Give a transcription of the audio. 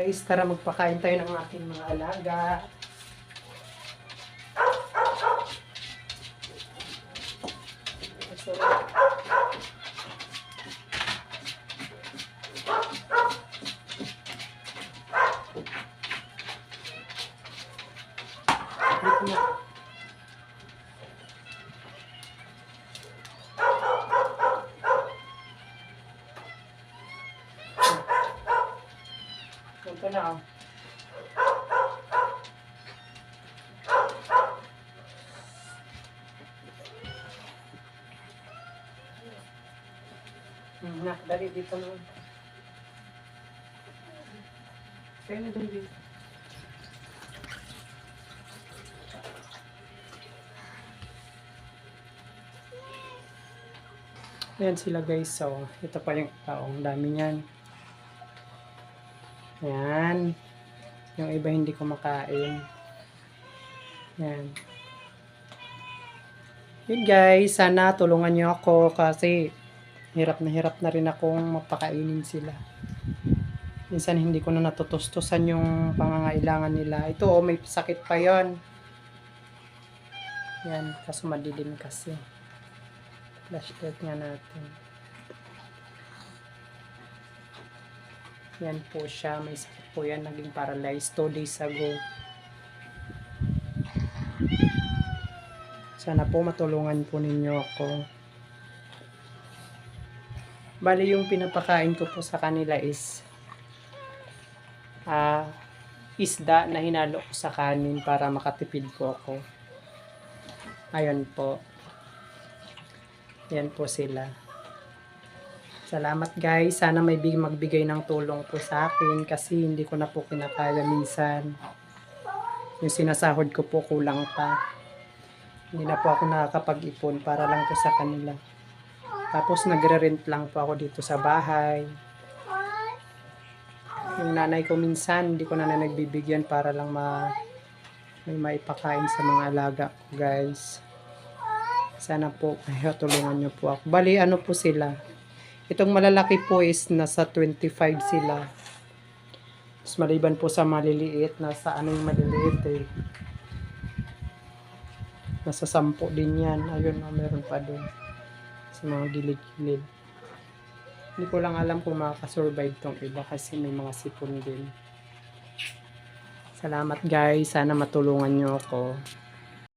Guys, tara magpakain tayo ng aking mga alaga. Masarap. Dito na. Ito na oh. Hmm, nak, dali dito na. Kaya na dito. Ayan sila guys. So, ito pa yung taong dami niyan. Ayan. Yung iba hindi ko makain. Ayan. Yun guys, sana tulungan nyo ako kasi hirap na hirap na rin akong mapakainin sila. Minsan hindi ko na natutustusan yung pangangailangan nila. Ito oh, may sakit pa yon. Yan, kaso madilim kasi. Flashlight nga natin. Yan po siya. May sakit po yan. Naging paralyzed 2 days ago. Sana po matulungan po ninyo ako. Bali yung pinapakain ko po sa kanila is ah isda na hinalo ko sa kanin para makatipid po ako. Ayun po. Yan po sila. Salamat guys. Sana may big magbigay ng tulong po sa akin kasi hindi ko na po kinakaya minsan. Yung sinasahod ko po kulang pa. Hindi na po ako nakakapag-ipon para lang po sa kanila. Tapos nagre-rent lang po ako dito sa bahay. Yung nanay ko minsan, hindi ko na na nagbibigyan para lang ma may maipakain sa mga alaga ko guys. Sana po kayo tulungan nyo po ako. Bali ano po sila. Itong malalaki po is nasa 25 sila. Mas maliban po sa maliliit, nasa ano yung maliliit eh. Nasa 10 din yan. Ayun, oh, meron pa doon. Sa mga gilid-gilid. Hindi ko lang alam kung makakasurvive tong iba kasi may mga sipon din. Salamat guys. Sana matulungan nyo ako.